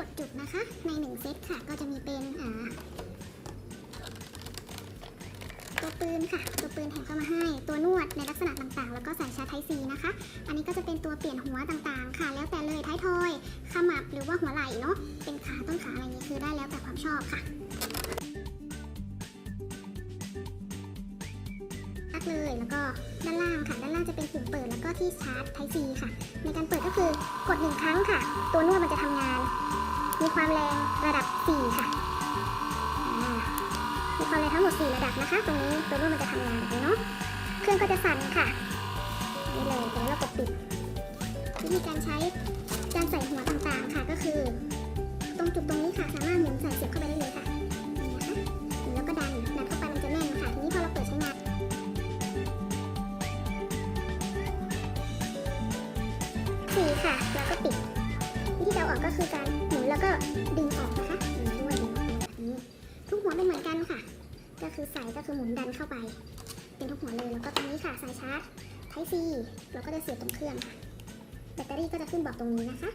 กดจุดนะคะ ในหนึ่งเซตค่ะ ก็จะมีเป็นตัวปืนค่ะ ตัวปืนแถมเข้ามาให้ ตัวนวดในลักษณะต่างๆ แล้วก็สายชาร์จไทซีนะคะ อันนี้ก็จะเป็นตัวเปลี่ยนหัวต่างๆ ค่ะ แล้วแต่เลยท้ายทอยขมับหรือว่าหัวไหล่เนาะ เป็นขาต้นขาอะไรอย่างนี้คือได้แล้วแต่ความชอบค่ะักเลย แล้วก็ด้านล่างค่ะ ด้านล่างจะเป็นปุ่มเปิดแล้วก็ที่ชาร์จไทซีค่ะ ความแรงระดับ 4 ค่ะ มีความแรงทั้งหมด 4 ระดับนะคะ ตรงนี้ตัวนวดมันจะทำงานเนาะ เครื่องก็จะสั่นค่ะ นี่เลยเดี๋ยวเรากดปิด วิธีการใช้การใส่หัวต่างๆค่ะก็คือ ตรงจุดตรงนี้ค่ะสามารถหมุนใส่เสียบเข้าไปได้เลยค่ะนี่นะแล้วก็ดันดันเข้าไปมันจะแน่นค่ะทีนี้พอเราเปิด ออกก็คือการหมุนแล้วก็ดึงออกนะคะหมุนด้วยดึงออกแบบนี้ ทุกหัวเป็นเหมือนกันค่ะ ก็คือใส่ก็คือหมุนดันเข้าไป เป็นทุกหัวเลย แล้วก็ตรงนี้ค่ะสายชาร์จไทซีเราก็จะเสียบตรงเครื่องค่ะ แบตเตอรี่ก็จะขึ้นบอกตรงนี้นะคะ